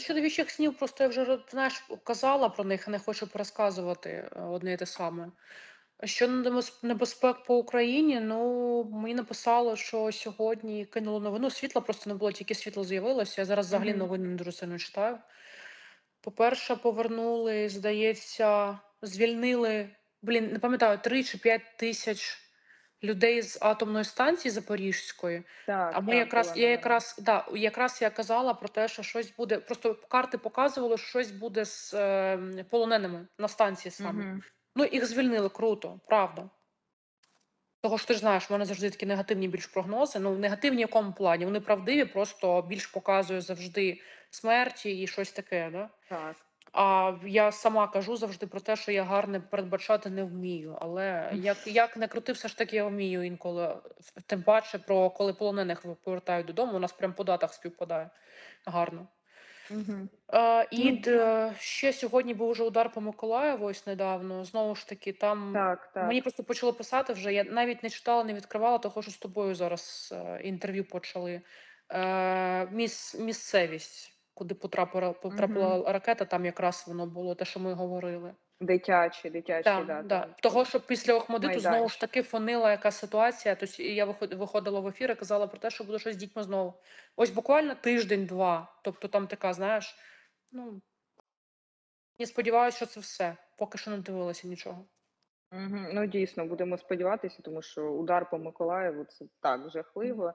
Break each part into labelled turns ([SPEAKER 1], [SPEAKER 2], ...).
[SPEAKER 1] щодо віщих снів, просто я вже знаєш, казала про них, не хочу пересказувати е, одне і те саме. Щодо небез- небезпек по Україні, ну мені написало, що сьогодні кинуло новину. Світла просто не було, тільки світло з'явилося. Я зараз взагалі новини не дуже сильно читаю. По-перше, повернули, здається, звільнили, блін, не пам'ятаю, 3 чи 5 тисяч людей з атомної станції Запорізької.
[SPEAKER 2] Так,
[SPEAKER 1] А ми
[SPEAKER 2] так,
[SPEAKER 1] якраз,
[SPEAKER 2] була
[SPEAKER 1] я якраз, да, якраз я казала про те, що щось буде. Просто карти показували, що щось буде з е, полоненими на станції саме.
[SPEAKER 2] Мгм.
[SPEAKER 1] Ну, їх звільнили круто, правда. Того ж ти ж знаєш, в мене завжди такі негативні більш прогнози. Ну, негативні в якому плані? Вони правдиві, просто більш показує завжди смерті і щось таке. Да?
[SPEAKER 2] Так.
[SPEAKER 1] А я сама кажу завжди про те, що я гарне передбачати не вмію. Але як, як не крути, все ж таки я вмію інколи. Тим паче, про коли полонених повертають додому, у нас прям по датах співпадає гарно. І
[SPEAKER 2] Ну,
[SPEAKER 1] д- ще сьогодні був вже удар по Миколаєву ось недавно. Знову ж таки, там
[SPEAKER 2] Так,
[SPEAKER 1] мені просто почали писати вже. Я навіть не читала, не відкривала, того що з тобою зараз е, інтерв'ю почали. Е, міс, місцевість, куди потрапила, потрапила
[SPEAKER 2] Мгм.
[SPEAKER 1] ракета, там якраз воно було те, що ми говорили.
[SPEAKER 2] Дитячі, дитячі,
[SPEAKER 1] Так,
[SPEAKER 2] да,
[SPEAKER 1] да. Того, що після Охмадиту знову ж таки фонила яка ситуація. Тобто я виходила в ефір і казала про те, що буде щось з дітьми знову. Ось буквально тиждень-два. Тобто там така, знаєш, ну я сподіваюся, що це все. Поки що не дивилася нічого.
[SPEAKER 2] Мгм. Ну, дійсно, будемо сподіватися, тому що удар по Миколаєву це так жахливо.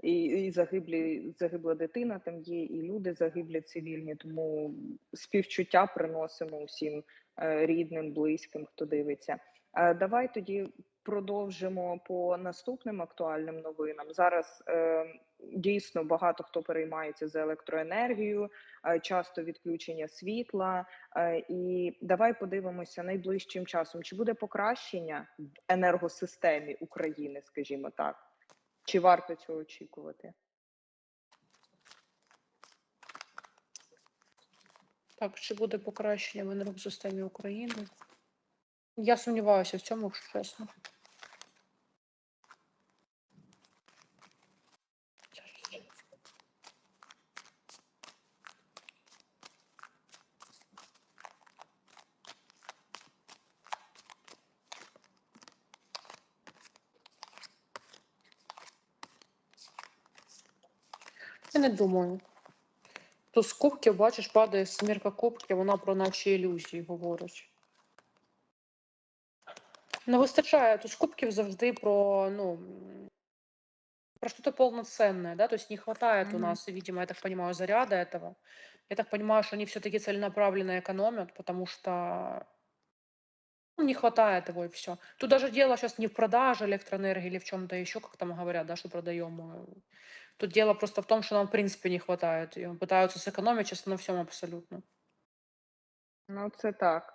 [SPEAKER 2] І, і загиблі, загибла дитина там є, і люди загиблі цивільні. Тому співчуття приносимо усім е, рідним, близьким, хто дивиться. Е, давай тоді продовжимо по наступним актуальним новинам. Зараз е, дійсно багато хто переймається за електроенергію, е, часто відключення світла. І давай подивимося найближчим часом, чи буде покращення в енергосистемі України, скажімо так. Чи варто цього очікувати?
[SPEAKER 1] Так, чи буде покращення в енергосистемі України? Я сумніваюся в цьому, чесно. Я не думаю. То з кубків, бачиш, падає смірка кубків, вона про наші ілюзії говорить. Не вистачає. То з кубків завжди про, ну, м, про что-то полноценное, да, то есть не хватает у
[SPEAKER 2] Мгм.
[SPEAKER 1] нас, видимо, я так понимаю, заряда этого. Я так понимаю, что они все-таки целенаправленно экономят, потому что ну, не хватает его и все. Тут даже дело сейчас не в продаже электроэнергии или в чем-то еще, как там говорят, да, что продаем. э. Тут дело просто в том, что нам в принципе не хватает. И пытаются сэкономить сейчас на всем абсолютно.
[SPEAKER 2] Ну, це так.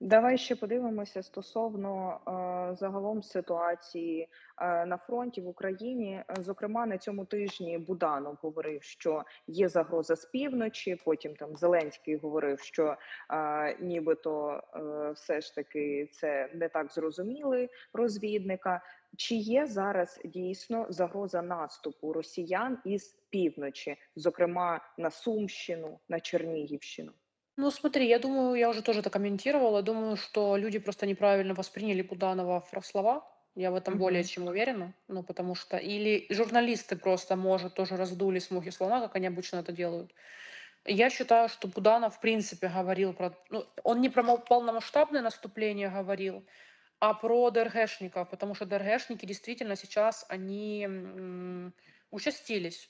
[SPEAKER 2] Давай ще подивимося стосовно е, загалом ситуації е, на фронті в Україні. Е, Зокрема, на цьому тижні Буданов говорив, що є загроза з півночі. Потім там Зеленський говорив, що е, нібито е, все ж таки це не так зрозуміли розвідника. Чи є зараз дійсно загроза наступу росіян із півночі, зокрема на Сумщину, на Чернігівщину?
[SPEAKER 1] Ну, смотри, я думаю, я уже тоже это комментировала. Думаю, что люди просто неправильно восприняли Буданова в слова. Я в этом более
[SPEAKER 2] Мгм.
[SPEAKER 1] чем уверена. Ну, потому что... Или журналисты просто, может, тоже раздули смухи слона, как они обычно это делают. Я считаю, что Буданов, в принципе, говорил про... Ну, он не про мол- полномасштабное наступление говорил, а про ДРГшников, потому что ДРГшники действительно сейчас, они участились.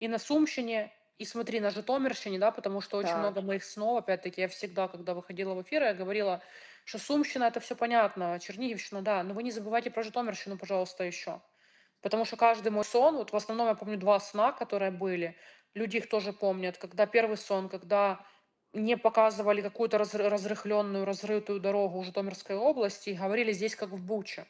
[SPEAKER 1] И на Сумщине, и смотри, на Житомирщине, да, потому что очень
[SPEAKER 2] Так.
[SPEAKER 1] много моих снов, опять-таки, я всегда, когда выходила в эфир, я говорила, что Сумщина это все понятно, Черниговщина, да, но вы не забывайте про Житомирщину, пожалуйста, еще. Потому что каждый мой сон, вот в основном я помню два сна, которые были, люди их тоже помнят, когда первый сон, когда не показывали какую-то разры- разрыхленную, разрытую дорогу в Житомирской области и говорили здесь как в Буче.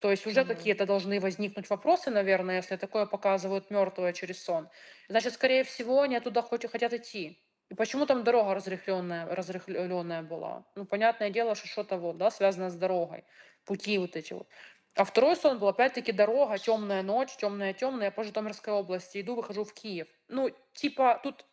[SPEAKER 1] То есть уже
[SPEAKER 2] Мгм.
[SPEAKER 1] какие-то должны возникнуть вопросы, наверное, если такое показывают мертвое через сон. Значит, скорее всего, они оттуда хоть, хотят идти. И почему там дорога разрыхленная, разрыхленная была? Ну, понятное дело, что что-то вот, да, связано с дорогой, пути вот эти вот. А второй сон был опять-таки дорога, темная ночь, темная-темная, я по Житомирской области иду, выхожу в Киев. Ну, типа, тут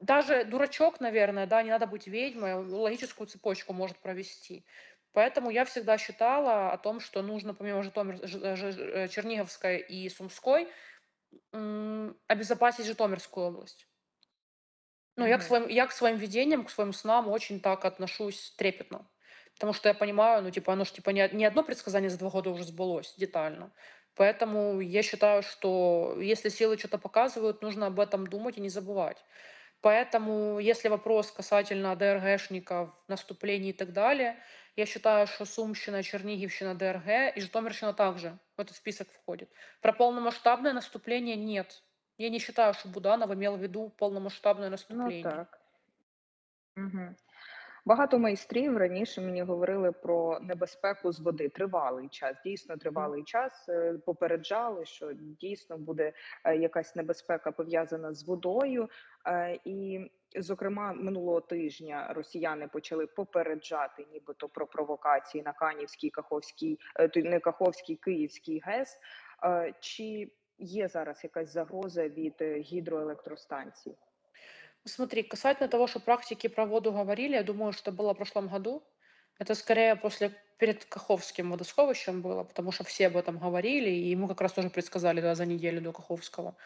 [SPEAKER 1] Даже дурачок, наверное, да, не надо быть ведьмой, логическую цепочку может провести. Поэтому я всегда считала о том, что нужно помимо Житомир, э, Черниговской и Сумской обезопасить Житомирскую область. Ну, я к своим, я к своим видениям, к своим снам очень так отношусь трепетно. Потому что я понимаю, ну, типа, оно же, типа, не, не одно предсказание за два года уже сбылось детально. Поэтому я считаю, что если силы что-то показывают, нужно об этом думать и не забывать. Поэтому, если вопрос касательно ДРГшников, наступлений и так далее, я считаю, что Сумщина, Чернигівщина, ДРГ и Житомирщина также в этот список входит. Про полномасштабное наступление нет. Я не считаю, что Буданов имел в виду полномасштабное
[SPEAKER 2] Ну
[SPEAKER 1] наступление.
[SPEAKER 2] так. Угу. Багато майстрів раніше мені говорили про небезпеку з води тривалий час. Дійсно, тривалий час е, попереджали, що дійсно буде е, якась небезпека пов'язана з водою. Е, І, зокрема, минулого тижня росіяни почали попереджати, нібито про провокації на Канівській, Каховській, не Каховській, Київській ГЕС. Чи є зараз якась загроза від гідроелектростанцій?
[SPEAKER 1] Смотри, касательно того, что практики про воду говорили, я думаю, что было в прошлом году. Это скорее после перед Каховским водосховищем было, потому что все об этом говорили, и ему как раз тоже предсказали да, за неделю до Каховского.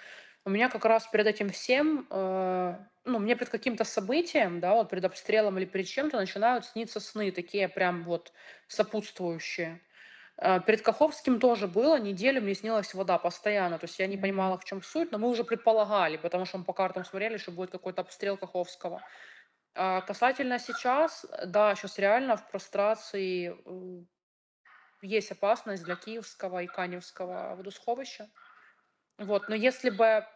[SPEAKER 1] У меня как раз перед этим всем, э, ну, мне перед каким-то событием, да, вот перед обстрелом или перед чем-то начинают сниться сны, такие прям вот сопутствующие. Э, Перед Каховским тоже было, неделю мне снилась вода постоянно, то есть я не понимала, в чем суть, но мы уже предполагали, потому что мы по картам смотрели, что будет какой-то обстрел Каховского. А касательно сейчас, э, да, сейчас реально в прострации есть опасность для Киевского и Каневского водосховища. Вот, но если бы,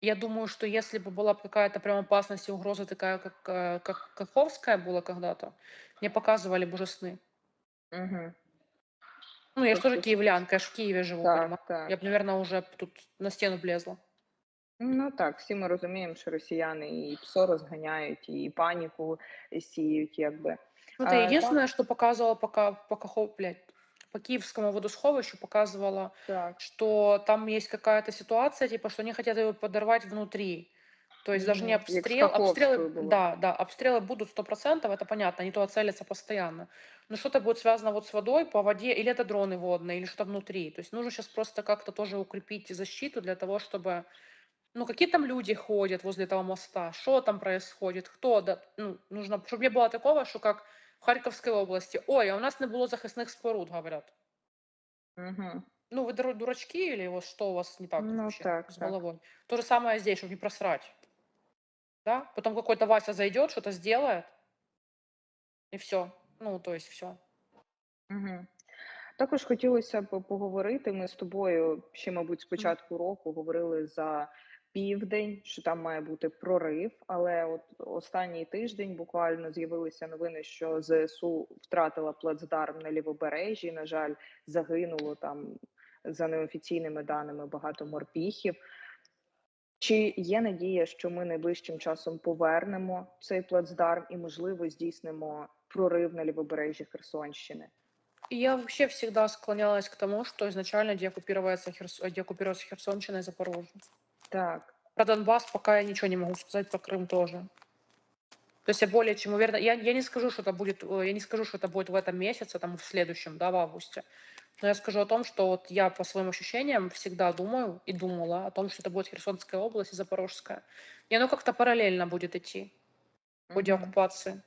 [SPEAKER 1] я думаю, что если бы была какая-то прям опасность и угроза такая, как, э, как Каховская была когда-то, мне показывали бы уже сны
[SPEAKER 2] Угу.
[SPEAKER 1] Ну, я же тоже
[SPEAKER 2] Тобто,
[SPEAKER 1] киевлянка, я ж в Киеве живу, понимаешь?
[SPEAKER 2] так, так.
[SPEAKER 1] Я бы, наверное, уже б тут на стену влезла.
[SPEAKER 2] Ну так, всі ми розуміємо, що росіяни і ПСО розганяють, і паніку сіють, якби.
[SPEAKER 1] Смотри,
[SPEAKER 2] А,
[SPEAKER 1] единственное, что показывала пока по Кахов, блядь, по Киевскому водосховищу показывала,
[SPEAKER 2] Так.
[SPEAKER 1] что там есть какая-то ситуация, типа, что они хотят его подорвать внутри. То есть даже не
[SPEAKER 2] Мгм. Як з
[SPEAKER 1] обстрел, обстрелы,
[SPEAKER 2] Каховською було.
[SPEAKER 1] да, да, обстрелы будут сто процентов, это понятно, они туда целятся постоянно. Но что-то будет связано вот с водой, по воде, или это дроны водные, или что-то внутри. То есть нужно сейчас просто как-то тоже укрепить защиту для того, чтобы, ну, какие там люди ходят возле этого моста, что там происходит, кто, да, ну, нужно, чтобы не было такого, что как в Харьковской области, ой, а у нас не было захисных споруд, говорят.
[SPEAKER 2] Угу.
[SPEAKER 1] Ну, вы дура- дурачки или вот что у вас не так
[SPEAKER 2] Ну,
[SPEAKER 1] вообще
[SPEAKER 2] так,
[SPEAKER 1] с
[SPEAKER 2] так.
[SPEAKER 1] головой? То же самое здесь, чтобы не просрать. Да? Потом какой-то Вася зайдет, что-то сделает, и все. Ну, то есть все.
[SPEAKER 2] Угу. Також хотілося б поговорити. Ми з тобою ще, мабуть, з початку року говорили за південь, що там має бути прорив. Але от останній тиждень буквально з'явилися новини, що ЗСУ втратила плацдарм на лівобережжі. На жаль, загинуло там за неофіційними даними багато морпіхів. Чи є надія, що ми найближчим часом повернемо цей плацдарм і, можливо, здійснимо прорив на лівобережжі Херсонщини?
[SPEAKER 1] И я вообще всегда склонялась к тому, что изначально деоккупироваться Херс... э, деоккупироваться Херсонщина и Запорожье.
[SPEAKER 2] Так.
[SPEAKER 1] Про Донбасс пока я ничего не могу сказать, про Крым тоже. То есть я более чем уверена. Я, я не скажу, что это будет, э, я не скажу, что это будет в этом месяце, там в следующем, да, в августе. Но я скажу о том, что вот я по своим ощущениям всегда думаю и думала о том, что это будет Херсонская область и Запорожская. И оно как-то параллельно будет идти по
[SPEAKER 2] Мгм.
[SPEAKER 1] деоккупации.